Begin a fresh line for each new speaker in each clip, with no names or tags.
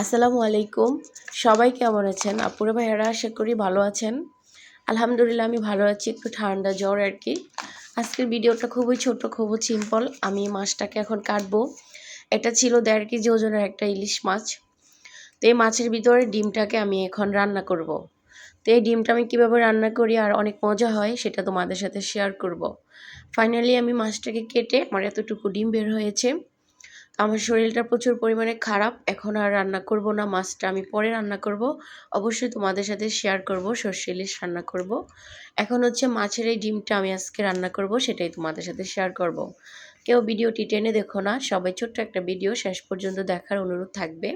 আসসালামু আলাইকুম। সবাই কেমন আছেন? আপুরা ভাইয়ারা, আশা করি ভালো আছেন। আলহামদুলিল্লাহ, আমি ভালো আছি। একটু ঠান্ডা জ্বর আর কি। আজকের ভিডিওটা খুবই ছোট, খুবই সিম্পল আমি মাছটাকে এখন কাটবো। এটা ছিল দেড় কেজি ওজনের একটা ইলিশ মাছ। তো এই মাছের ভিতরে ডিমটাকে আমি এখন রান্না করব। তো এই ডিমটা আমি কীভাবে রান্না করি আর অনেক মজা হয়, সেটা তোমাদের সাথে শেয়ার করব। ফাইনালি আমি মাছটাকে কেটে আমার এতটুকু ডিম বের হয়েছে। আমার শরীরটা প্রচুর পরিমাণে খারাপ। এখন আর রান্না করব না, মাছটা আমি পরে রান্না করব। অবশ্যই তোমাদের সাথে শেয়ার করব, সর্ষে ইলিশ রান্না করব। এখন হচ্ছে মাছের এই ডিমটা আমি আজকে রান্না করব, সেটাই তোমাদের সাথে শেয়ার করব। কেউ ভিডিওটি টেনে দেখো না, সবাই ছোট্ট একটা ভিডিও, শেষ পর্যন্ত দেখার অনুরোধ থাকবে।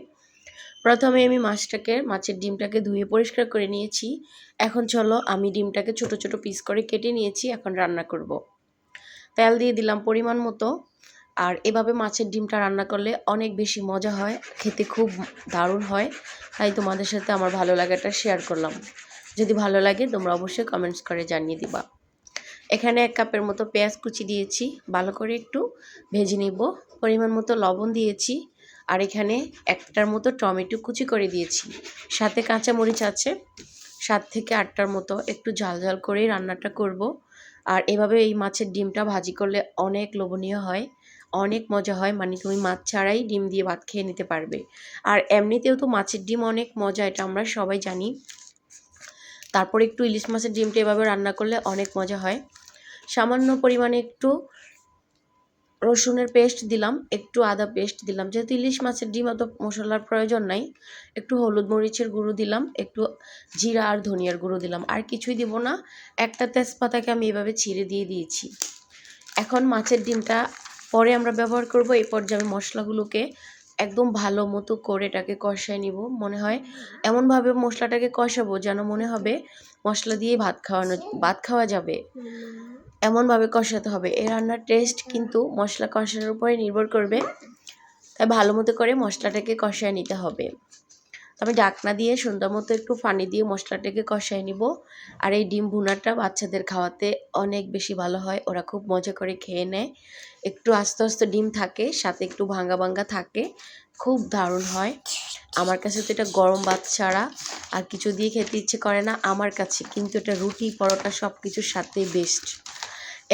প্রথমে আমি মাছটাকে, মাছের ডিমটাকে ধুয়ে পরিষ্কার করে নিয়েছি। এখন চলো, আমি ডিমটাকে ছোট ছোট পিস করে কেটে নিয়েছি, এখন রান্না করব। তেল দিয়ে দিলাম পরিমাণ মতো। আর এভাবে মাছের ডিমটা রান্না করলে অনেক বেশি মজা হয়, খেতে খুব দারুণ হয়। তাই তোমাদের সাথে আমার ভালো লাগাটা শেয়ার করলাম। যদি ভালো লাগে, তোমরা অবশ্যই কমেন্টস করে জানিয়ে দিবা। এখানে এক কাপের মতো পেঁয়াজ কুচি দিয়েছি, ভালো করে একটু ভেজে নিব। পরিমাণ মতো লবণ দিয়েছি আর এখানে একটার মতো টমেটো কুচি করে দিয়েছি। সাথে কাঁচা মরিচ আছে, সাত থেকে আটটার মতো একটু ঝাল ঝাল করেই রান্নাটা করব। আর এভাবে এই মাছের ডিমটা ভাজি করলে অনেক লোভনীয় হয়। অনেক মজা হয়। মানে তুমি মাছ ছাড়াই ডিম দিয়ে ভাত খেয়ে নিতে পারবে। আর এমনিতেও তো মাছের ডিম অনেক মজা, এটা আমরা সবাই জানি। তারপর একটু ইলিশ মাছের ডিমটা এভাবে রান্না করলে অনেক মজা হয়। সামান্য পরিমাণে একটু রসুনের পেস্ট দিলাম, একটু আদা পেস্ট দিলাম। যেহেতু ইলিশ মাছের ডিম অত মশলার প্রয়োজন নাই, একটু হলুদ মরিচের গুঁড়ো দিলাম, একটু জিরা আর ধনিয়ার গুঁড়ো দিলাম। আর কিছুই দিব না, একটা তেজপাতাকে আমি এভাবে ছিঁড়ে দিয়ে দিয়েছি। এখন মাছের ডিমটা পরে আমরা ব্যবহার করব, এই পর্যায়ে মশলাগুলোকে একদম ভালো মতো করে এটাকে কষায় নিব। মনে হয় এমনভাবে মশলাটাকে কষাবো যেন মনে হবে মশলা দিয়ে ভাত খাওয়ানো, ভাত খাওয়া যাবে। এমনভাবে কষাতে হবে। এই রান্নার টেস্ট কিন্তু মশলা কষানোর উপরে নির্ভর করবে। তাই ভালো মতো করে মশলাটাকে কষায় নিতে হবে। আমি ডাকনা দিয়ে সুন্দর মতো একটু পানি দিয়ে মশলাটাকে কষায় নিব। আর এই ডিম ভুনাটা বাচ্চাদের খাওয়াতে অনেক বেশি ভালো হয়, ওরা খুব মজা করে খেয়ে নেয়। একটু আস্তে আস্তে ডিম থাকে, সাথে একটু ভাঙ্গা ভাঙ্গা থাকে, খুব দারুণ হয়। আমার কাছে তো এটা গরম ভাত ছাড়া আর কিছু দিয়ে খেতে ইচ্ছে করে না আমার কাছে, কিন্তু এটা রুটি, পরোটা সব কিছুর সাথে বেস্ট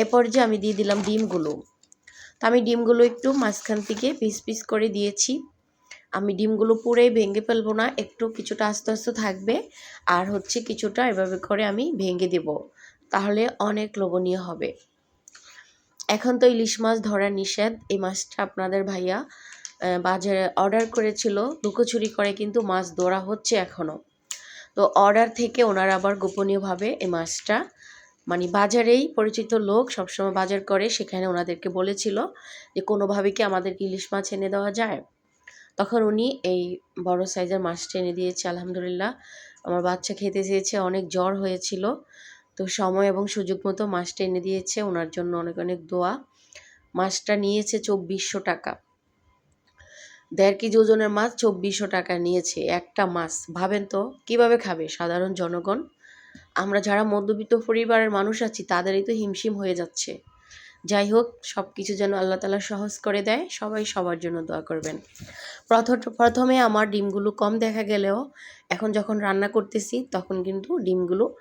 এরপর যে আমি দিয়ে দিলাম ডিমগুলো। তো আমি ডিমগুলো একটু মাঝখান থেকে পিস পিস করে দিয়েছি। আমি ডিমগুলো পুরেই ভেঙে ফেলব না, একটু কিছুটা আস্তে আস্তে থাকবে আর হচ্ছে কিছুটা এভাবে করে আমি ভেঙে দেব, তাহলে অনেক লোভনীয় হবে। এখন তো ইলিশ মাছ ধরা নিষেধ। এই মাছটা আপনাদের ভাইয়া বাজারে অর্ডার করেছিল। লুকোচুরি করে কিন্তু মাছ ধরা হচ্ছে এখনও তো অর্ডার থেকে ওনারা আবার গোপনীয়ভাবে এই মাছটা মানে বাজারেই পরিচিত লোক সবসময় বাজার করে, সেখানে ওনাদেরকে বলেছিল যে কোনোভাবে কি আমাদেরকে ইলিশ মাছ এনে দেওয়া যায়। তখন উনি এই বড় সাইজের মাছটা এনে দিয়েছে, আলহামদুলিল্লাহ। আমার বাচ্চা খেতে চেয়েছে, অনেক জ্বর হয়েছিল। তো সময় এবং সুযোগ মতো মাছটা এনে দিয়েছে। ওনার জন্য অনেক অনেক দোয়া। মাছটা নিয়েছে চব্বিশশো টাকা। দেড় কেজি ওজনের মাছ চব্বিশশো টাকা নিয়েছে একটা মাছ। ভাবেন তো, কীভাবে খাবে? সাধারণ জনগণ। আমরা যারা মধ্যবিত্ত পরিবারের মানুষ আছি, তাদেরই তো হিমশিম হয়ে যাচ্ছে। যাই হোক সব কিছু যেন আল্লাহ তালা সহজ করে দেয়। সবাই সবার জন্য দোয়া করবেন। প্রথম প্রথমে আমার ডিমগুলো কম দেখা গেলেও, এখন যখন রান্না করতেছি, তখন কিন্তু ডিমগুলো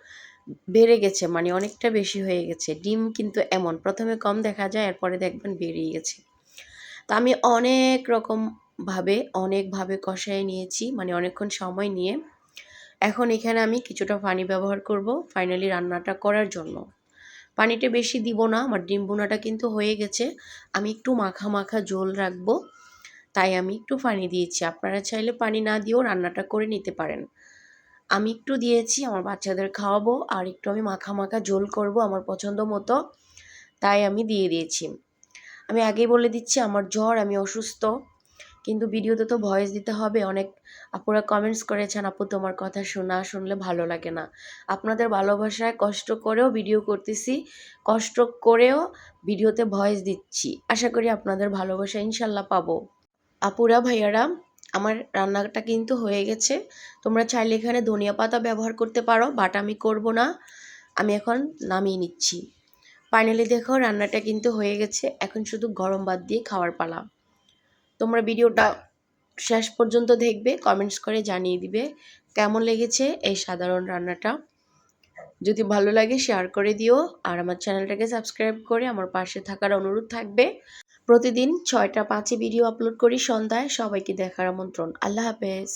বেড়ে গেছে মানে অনেকটা বেশি হয়ে গেছে। ডিম কিন্তু এমন, প্রথমে কম দেখা যায়, এরপরে দেখবেন বেড়েই গেছে। তা আমি অনেক রকমভাবে অনেকভাবে কষায় নিয়েছি মানে অনেকক্ষণ সময় নিয়ে। এখন এখানে আমি কিছুটা পানি ব্যবহার করব, ফাইনালি রান্নাটা করার জন্য। পানিটা বেশি দিব না, আমার ডিম বোনাটা কিন্তু হয়ে গেছে। আমি একটু মাখা মাখা ঝোল রাখব, তাই আমি একটু পানি দিয়েছি। আপনারা চাইলে পানি না দিয়েও রান্নাটা করে নিতে পারেন। আমি একটু দিয়েছি, আমার বাচ্চাদের খাওয়াবো, আর একটু আমি মাখা মাখা ঝোল করব আমার পছন্দ মতো। তাই আমি দিয়ে দিয়েছি। আমি আগেই বলে দিচ্ছি, আমার জ্বর, আমি অসুস্থ। কিন্তু ভিডিওতে তো ভয়েস দিতে হবে। অনেক আপুরা কমেন্টস করেছেন, আপু, তোমার কথা শোনা, শুনলে ভালো লাগে না। আপনাদের ভালোবাসায় কষ্ট করেও ভিডিও করতেছি, কষ্ট করেও ভিডিওতে ভয়েস দিচ্ছি। আশা করি আপনাদের ভালোবাসা ইনশাল্লাহ পাবো। আপুরা, ভাইয়ারা আমার রান্নাটা কিন্তু হয়ে গেছে। তোমরা চাইলে এখানে ধনিয়া পাতা ব্যবহার করতে পারো, বাট আমি করব না। আমি এখন নামিয়ে নিচ্ছি। ফাইনালি দেখো রান্নাটা কিন্তু হয়ে গেছে। এখন শুধু গরম ভাত দিয়ে খাওয়ার পালা। তোমরা ভিডিওটা শেষ পর্যন্ত দেখবে কমেন্টস করে জানিয়ে দিবে কেমন লেগেছে এই সাধারণ রান্নাটা। যদি ভালো লাগে শেয়ার করে দিও। আর আমার চ্যানেলটাকে সাবস্ক্রাইব করে আমার পাশে থাকার অনুরোধ থাকবে। প্রতিদিন ছয়টা পাঁচে ভিডিও আপলোড করি সন্ধ্যায়। সবাইকে দেখার আমন্ত্রণ। আল্লাহ হাফেজ।